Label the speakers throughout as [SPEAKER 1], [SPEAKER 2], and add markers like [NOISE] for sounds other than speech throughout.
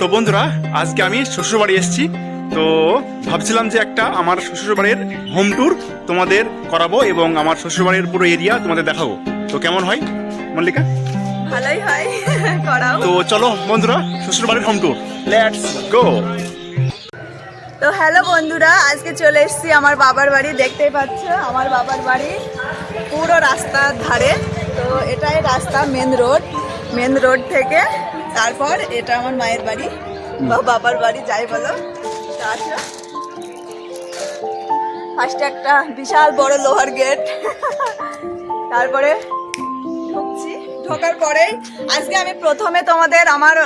[SPEAKER 1] তো বন্ধুরা আজকে আমি শ্বশুরবাড়ি এসেছি। তো ভাবছিলাম যে একটা আমার শ্বশুরবাড়ির হোম ট্যুর তোমাদের করাবো এবং আমার শ্বশুরবাড়ির পুরো এরিয়া তোমাদের দেখাবো। তো কেমন হয় মল্লিকা?
[SPEAKER 2] ভালোই হয় [LAUGHS] করাও।
[SPEAKER 1] তো চলো বন্ধুরা শ্বশুরবাড়ির হোম ট্যুর লেটস গো
[SPEAKER 2] তো হ্যালো বন্ধুরা আজকে চলে এসেছি আমার বাবার বাড়ি দেখতেই পাচ্ছ আমার বাবার বাড়ি পুরো রাস্তার ধারে। তো এটাই রাস্তা মেন রোড মেন রোড থেকে তারপর এটা আমার মায়ের বাড়ি বা বাবার বাড়ি, যাই বলো। আসো। ফার্স্টে একটা বিশাল বড় লোহার গেট। তারপরে ঢোকার পরে আজকে আমি প্রথমে তোমাদের আমার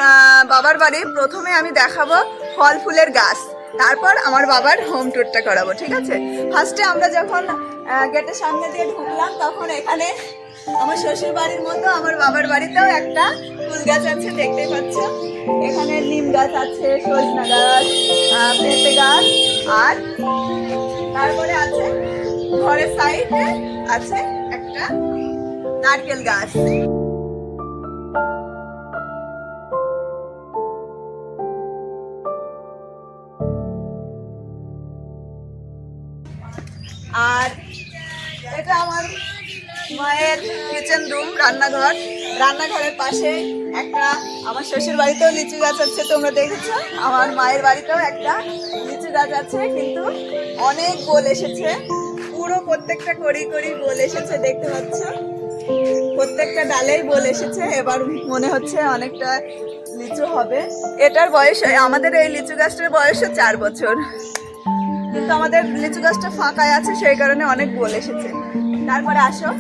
[SPEAKER 2] বাবার বাড়ি, প্রথমে আমি দেখাবো ফল ফুলের গাছ। তারপর আমার বাবার হোম ট্যুরটা করাবো, ঠিক আছে? ফার্স্টে আমরা যখন গেটের সামনে দিয়ে ঢুকলাম, তখন এখানে আমার শ্বশুর বাড়ির মতো আমার বাবার বাড়িতেও একটা ফুল গাছ আছে দেখতে পাচ্ছ। এখানে নিম গাছ আছে, সজনা গাছ পেঁপে গাছ, আর তারপরে আছে, ঘরের সাইডে আছে একটা নারকেল গাছ। মায়ের কিচেন রুম রান্নাঘর। রান্নাঘরের পাশে একটা আমার শ্বশুর বাড়িতেও লিচু গাছ আছে, তোমরা দেখেছ? আমার মায়ের বাড়িতেও একটা লিচু গাছ আছে, কিন্তু অনেক গোল এসেছে। পুরো প্রত্যেকটা করি করি গোল এসেছে, দেখতে পাচ্ছ? প্রত্যেকটা ডালেই বল এসেছে, এবার মনে হচ্ছে অনেকটা লিচু হবে। এটার বয়স, আমাদের এই লিচু গাছটার বয়সও চার বছর। কিন্তু আমাদের লিচু গাছটা ফাঁকায় আছে, সেই কারণে অনেক গোল এসেছে। তারপরে আসো।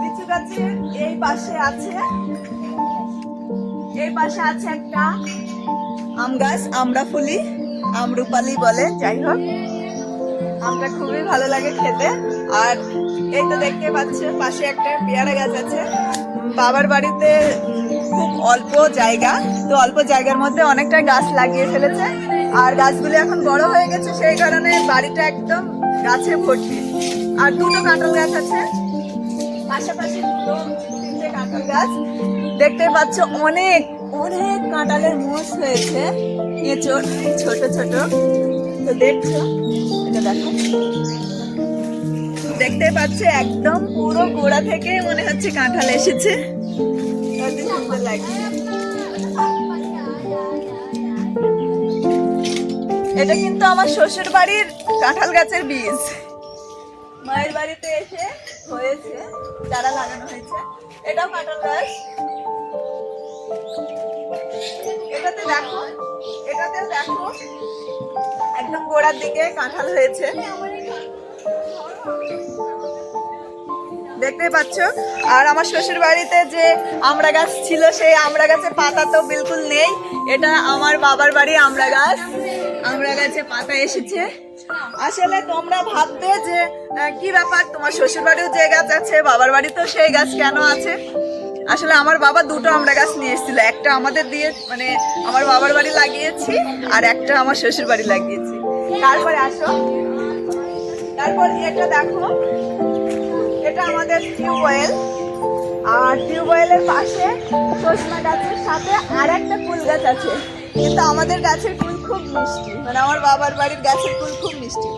[SPEAKER 2] লিচু গাছের এই পাশে আছে, এই পাশে আছে একটা আম গাছ আমরা ফুলি আমরুপালি বলে, যাই হোক। আমটা খুবই ভালো লাগে খেতে। আর এই তো দেখতে পাচ্ছ, পাশে একটা পেয়ারা গাছ আছে। বাবার বাড়িতে খুব অল্প জায়গা, তো অল্প জায়গার মধ্যে অনেকটা গাছ লাগিয়ে ফেলেছে। আর গাছগুলো এখন বড় হয়ে গেছে, সেই কারণে বাড়িটা একদম গাছে ভর্তি। আর দুটো কাঁঠাল গাছ আছে, পাশাপাশি দুটো, তিনটে কাঁঠাল গাছ। দেখতে পাচ্ছ, অনেক অনেক কাঁঠালের মোষ হয়েছে, এঁচড়, ছোট ছোট। তো দেখছ, এটা দেখো। দেখতে পাচ্ছে, একদম পুরো গোড়া থেকে মনে হচ্ছে কাঁঠাল এসেছে। সুন্দর লাগছে এটা কিন্তু আমার শ্বশুর বাড়ির কাঁঠাল গাছের বীজ। মায়ের বাড়িতে এসে হয়েছে, চারা লাগানো হয়েছে। এটাও কাঁঠাল গাছ। এটাতে দেখো এটাতে দেখো, একদম গোড়ার দিকে কাঁঠাল হয়েছে। দেখতে পাচ্ছ? আর আমার শ্বশুর বাড়িতে যে আমড়া গাছ ছিল, সেই আমড়া গাছের পাতা তো বিলকুল নেই। এটা আমার বাবার বাড়ি আমড়া গাছ। আমড়া গাছে, পাতা এসেছে। আসলে তোমরা ভাববে যে কি ব্যাপার? তোমার শ্বশুর বাড়িও যে গাছ আছে, বাবার বাড়িতেও সেই গাছ কেন আছে? আসলে আমার বাবা দুটো আমরা গাছ নিয়ে এসেছিল, একটা আমাদের দিয়ে মানে আমার বাবার বাড়ি লাগিয়েছি, আর একটা আমার শ্বশুর বাড়ি লাগিয়েছি। তারপরে আসো। তারপর এটা দেখো। এটা আমাদের টিউবওয়েল আর টিউবওয়েলের পাশে সজনা গাছের সাথে আর একটা ফুল গাছ আছে। কিন্তু আমাদের গাছের ফুল খুব মিষ্টি। মানে আমার বাবার বাড়ির গাছের ফুল খুব মিষ্টি।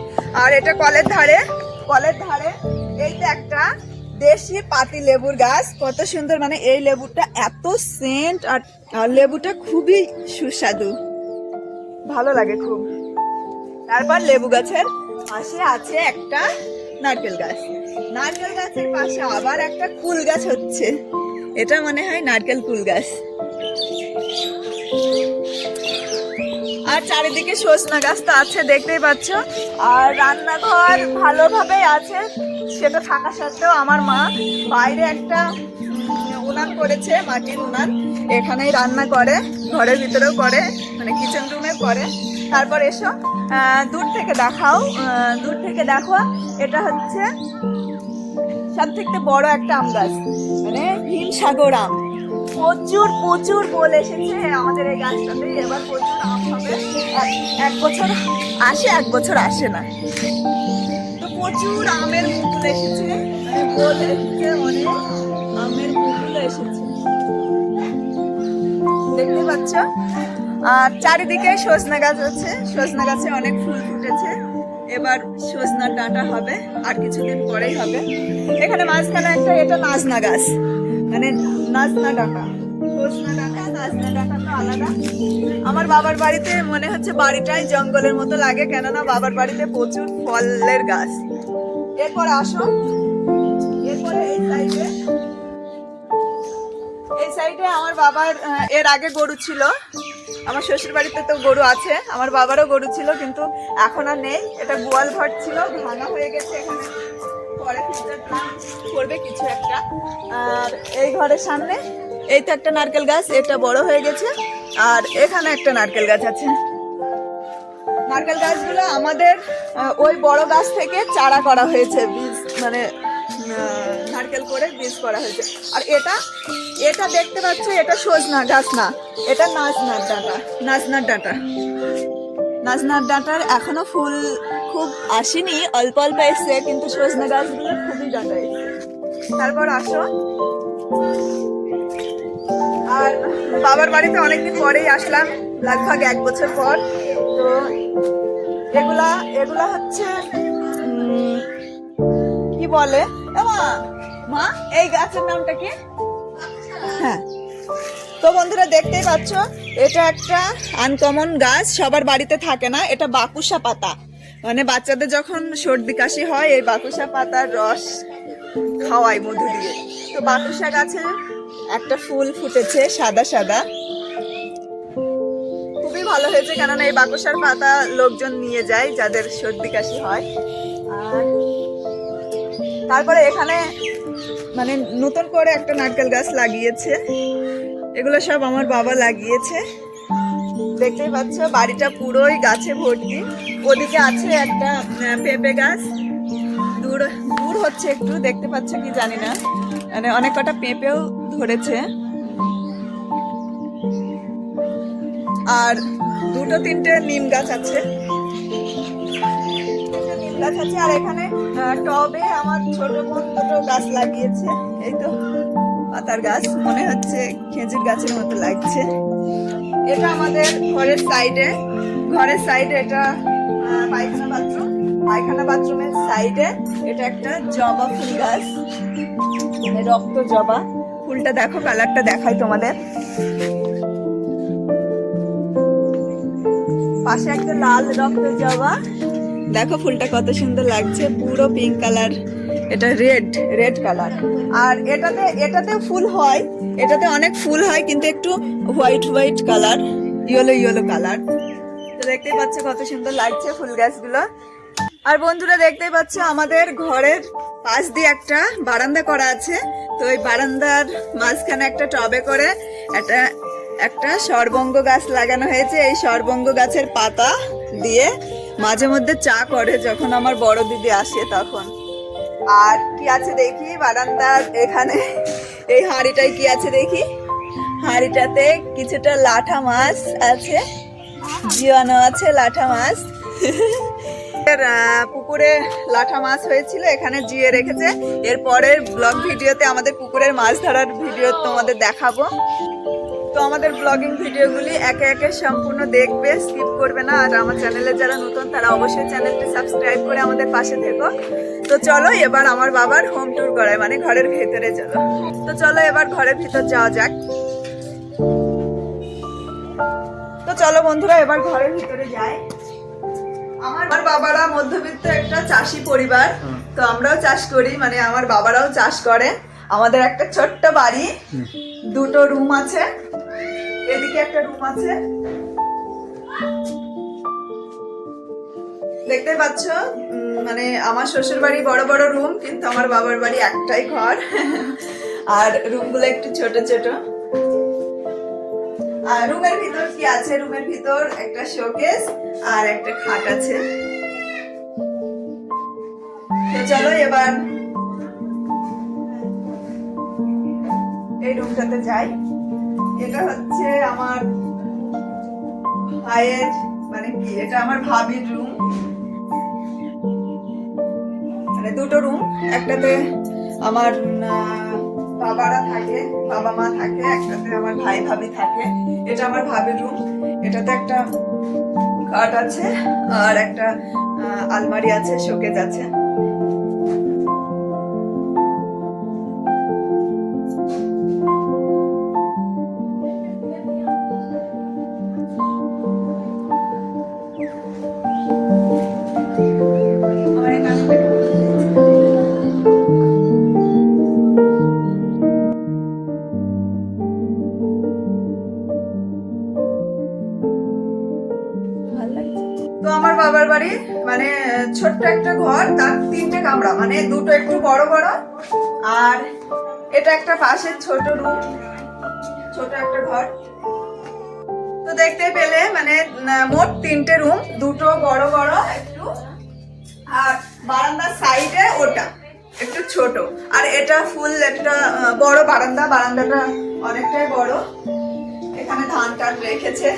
[SPEAKER 2] আর এটা কলের ধারে? কলের ধারে? এইটা একটা দেশি পাতি লেবুর গাছ। কত সুন্দর মানে এই লেবুটা এত সেন্ট আর আর লেবুটা খুবই সুস্বাদু। ভালো লাগে খুব। তারপর লেবু গাছের পাশে আছে একটা নারকেল গাছ। নারকেল গাছের পাশে আবার একটা কুল গাছ হচ্ছে। এটা মনে হয় নারকেল কুল গাছ। আর চারিদিকে সজনা গাছ তো আছে, দেখতেই পাচ্ছ। আর রান্নাঘর ভালোভাবে আছে, সেটা থাকা সত্ত্বেও আমার মা বাইরে একটা উনান করেছে, মাটির উনান। এখানেই রান্না করে, ঘরের ভিতরেও করে মানে কিচেন রুমে করে। তারপর এসো দূর থেকে দেখাও দূর থেকে দেখো, এটা হচ্ছে সব থেকে বড় একটা আম গাছ মানে হিমসাগর আম। প্রচুর প্রচুর বল এসেছে আমাদের এই গাছটাতে। এবার প্রচুর আম হবে। এক- বছর আসে, এক বছর আসে না। তো প্রচুর আমের মুকুল এসেছে। মানে বল এসেছে অনেক আমের মুকুল এসেছে। দেখতে পাচ্ছ? আর চারিদিকে সজনা গাছ আছে। সজনা গাছে অনেক ফুল ফুটেছে। এবার সজনা ডাঁটা হবে, আর কিছুদিন পরেই হবে। এখানে মাঝখানে একটা, এটা নাজনা গাছ। মানে নাজনা ডাঁটা। আলাদা আমার বাবার বাড়িতে মনে হচ্ছে বাড়িটাই জঙ্গলের মতো লাগে, কেননা বাবার বাড়িতে প্রচুর ফলের গাছ। এরপর আসো। এরপরে এই সাইডে এই সাইডে আমার বাবার এর আগে গরু ছিল। আমার শ্বশুর বাড়িতে তো গরু আছে। আমার বাবারও গরু ছিল, কিন্তু এখন আর নেই। এটা গোয়াল ঘর ছিল, ভাঙা হয়ে গেছে এখানে। পরে করবে কিছু একটা। আর এই ঘরের সামনে এই তো একটা নারকেল গাছ, এটা বড় হয়ে গেছে, আর এখানে একটা নারকেল গাছ আছে। নারকেল গাছগুলো আমাদের ওই বড় গাছ থেকে চারা করা হয়েছে, বীজ মানে নারকেল করে বীজ করা হয়েছে। আর এটা এটা দেখতে পাচ্ছ, এটা সজনা গাছ না, এটা নাচনার ডাঁটা নাচনার ডাঁটা। নাচনার ডাঁটার এখনও ফুল খুব আসেনি, অল্প অল্প এসছে, কিন্তু সজনা গাছগুলো খুবই ডাঁটা তারপর আসো। আর বাবার বাড়িতে অনেকদিন পরেই আসলাম, লাগভাগ এক বছর পর। তো এগুলা এগুলা হচ্ছে কি বলে? মা এই গাছের নামটা কি? হ্যাঁ। তো বন্ধুরা দেখতেই পাচ্ছ, এটা একটা আনকমন গাছ, সবার বাড়িতে থাকে না, এটা বাকুসা পাতা। মানে বাচ্চাদের যখন সর্দি কাশি হয়, এই বাকুসা পাতার রস খাওয়াই মধু দিয়ে। তো বাকুসা গাছে একটা ফুল ফুটেছে, সাদা সাদা। খুবই ভালো হয়েছে, কেননা এই বাকুসার পাতা লোকজন নিয়ে যায়, যাদের সর্দি কাশি হয়। তারপরে এখানে মানে নতুন করে একটা নারকেল গাছ লাগিয়েছে। এগুলো সব আমার বাবা লাগিয়েছে। দেখতেই পাচ্ছ, বাড়িটা পুরোই গাছে ভর্তি। ওদিকে আছে একটা পেঁপে গাছ। দূর দূর হচ্ছে একটু, দেখতে পাচ্ছ কি জানি না। মানে অনেক কটা পেঁপেও ধরেছে আর দুটো তিনটে নিম গাছ আছে। নিম গাছ আছে, আর এখানে টবে আমার ছোট বোন দুটো গাছ লাগিয়েছে। এই তো পাতার গাছ, মনে হচ্ছে খেজুর গাছের মতো লাগছে। এটা আমাদের ঘরের সাইডে ঘরের সাইডে এটা পায়খানা বাথরুম। পায়খানা বাথরুমের সাইডে এটা একটা জবা ফুল গাছ মানে রক্ত জবা। ফুলটা দেখো, কালারটা দেখাই তোমাদের। পাশে একটা লাল রক্ত জবা। দেখো ফুলটা কত সুন্দর লাগছে, পুরো পিঙ্ক কালার এটা রেড রেড কালার আর এটাতে এটাতে ফুল হয়। এটাতে অনেক ফুল হয়, কিন্তু একটু white white colour yellow yellow colour দেখতেই পাচ্ছ কত সুন্দর লাগছে ফুল গাছগুলো। আর বন্ধুরা দেখতেই পাচ্ছ, আমাদের ঘরের পাশ দিয়ে একটা বারান্দা করা আছে। তো ওই বারান্দার মাঝখানে একটা টবে করে একটা একটা সর্বঙ্গ গাছ লাগানো হয়েছে। এই সর্বঙ্গ গাছের পাতা দিয়ে মাঝে মধ্যে চা করে যখন আমার বড় দিদি আসে তখন। আর কি আছে দেখি? বারান্দার এখানে এই হাঁড়িটায় কি আছে দেখি? হাঁড়িটাতে কিছুটা লাঠা মাছ আছে। জিওয়ানো আছে লাঠা মাছ। পুকুরে লাঠা মাছ হয়েছিল, এখানে জিয়ে রেখেছে। এর পরের ব্লগ ভিডিওতে আমাদের পুকুরের মাছ ধরার ভিডিও তোমাদের দেখাবো। তো আমাদের ব্লগিং ভিডিওগুলি একে একে সম্পূর্ণ দেখবে স্কিপ করবে না। আর আমার চ্যানেলে যারা নতুন, তারা অবশ্যই চ্যানেলটি সাবস্ক্রাইব করে আমাদের পাশে থেকো। তো চলো এবার আমার বাবার হোম ট্যুর করায় মানে ঘরের ভেতরে চলো। তো চলো এবার ঘরের ভিতর যাওয়া যাক। তো চলো বন্ধুরা, এবার ঘরের ভিতরে যাই। আমার বাবারা মধ্যবিত্ত একটা চাষি পরিবার। তো আমরাও চাষ করি মানে আমার বাবারাও চাষ করে। আমাদের একটা ছোট্ট বাড়ি দুটো রুম আছে। এদিকে একটা রুম আছে। দেখতে পাচ্ছ? মানে আমার শ্বশুর বাড়ি বড় বড় রুম কিন্তু আমার বাবার বাড়ি একটাই ঘর। আর রুমগুলো একটু ছোট ছোট। আর রুমের ভিতর কি আছে? রুমের ভিতর একটা শোকেস আর একটা খাট আছে। তো চলো এবার এই রুমটাতে যাই। এটা হচ্ছে আমার ভাইয়ের মানে কি? এটা আমার ভাবির রুম মানে দুটো রুম একটাতে আমার বাবারা থাকে বাবা মা থাকে, একসাথে আমার ভাই ভাবি থাকে। এটা আমার ভাবের রুম। এটাতে একটা খাট আছে আর একটা আলমারি আছে, শোকেজ আছে। বাবার বাড়ি মানে ছোট্ট একটা ঘর, তার তিনটে কামরা মানে দুটো একটু বড় বড়, আর এটা একটা পাশের ছোট রুম, ছোট একটা ঘর। তো দেখতে পেলে মানে মোট তিনটে রুম, দুটো বড় বড় একটু, আর বারান্দার সাইডে ওটা, একটু ছোট। আর এটা ফুল একটা বড় বারান্দা, বারান্দাটা অনেকটাই বড়। এখানে ধান টান রেখেছে।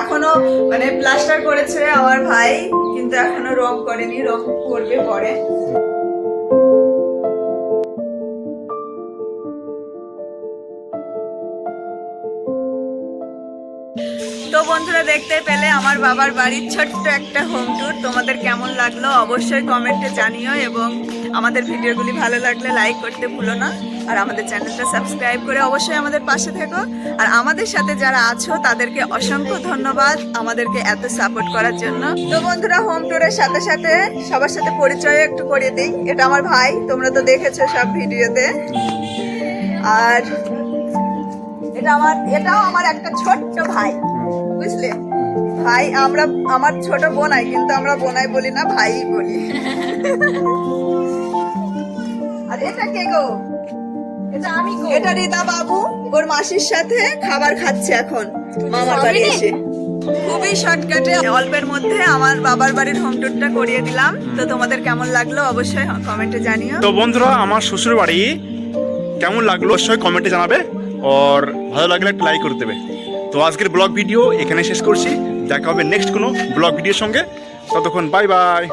[SPEAKER 2] এখনও মানে প্লাস্টার করেছে আমার ভাই, কিন্তু এখনও রং করেনি, রং করবে পরে। তো বন্ধুরা দেখতে পেলে আমার বাবার বাড়ির ছোট্ট একটা হোম ট্যুর তোমাদের কেমন লাগল অবশ্যই কমেন্টে জানিও এবং আমাদের ভিডিওগুলি ভালো লাগলে লাইক করতে ভুলো না। আর আমাদের চ্যানেলটা সাবস্ক্রাইব করে অবশ্যই আমাদের পাশে থেকো। আর আমাদের সাথে যারা আছো, তাদেরকে অসংখ্য ধন্যবাদ আমাদেরকে এত সাপোর্ট করার জন্য। তো বন্ধুরা হোম ট্যুরের সাথে সাথে সবার সাথে পরিচয় একটু করিয়ে দিই। এটা আমার ভাই, তোমরা তো দেখেছ সব ভিডিওতে। আর এটা আমার, এটাও আমার একটা ছোট্ট ভাই, বুঝলে? ভাই, আমরা, আমার ছোট বোনাই কিন্তু আমরা বোনাই বলি না ভাই বলি। [LAUGHS] আর এটা কে গো? এটা রিতা বাবু ওর মাসির সাথে খাবার খাচ্ছে এখন মামার বাড়ি এসে। খুবই শর্টকাটে অল্পের মধ্যে আমার বাবার বাড়ির হোম ট্যুরটা করিয়ে দিলাম। তো তোমাদের কেমন লাগল অবশ্যই কমেন্টে জানিও।
[SPEAKER 1] তো বন্ধুরা আমার শ্বশুর বাড়ি কেমন লাগল অবশ্যই কমেন্টে জানাবে। আর ভালো লাগলে একটা লাইক করে দেবে। তো আজকের ব্লগ ভিডিও এখানে শেষ করছি। দেখা হবে নেক্সট কোনো ব্লগ ভিডিওর সঙ্গে। ততক্ষণ বাই বাই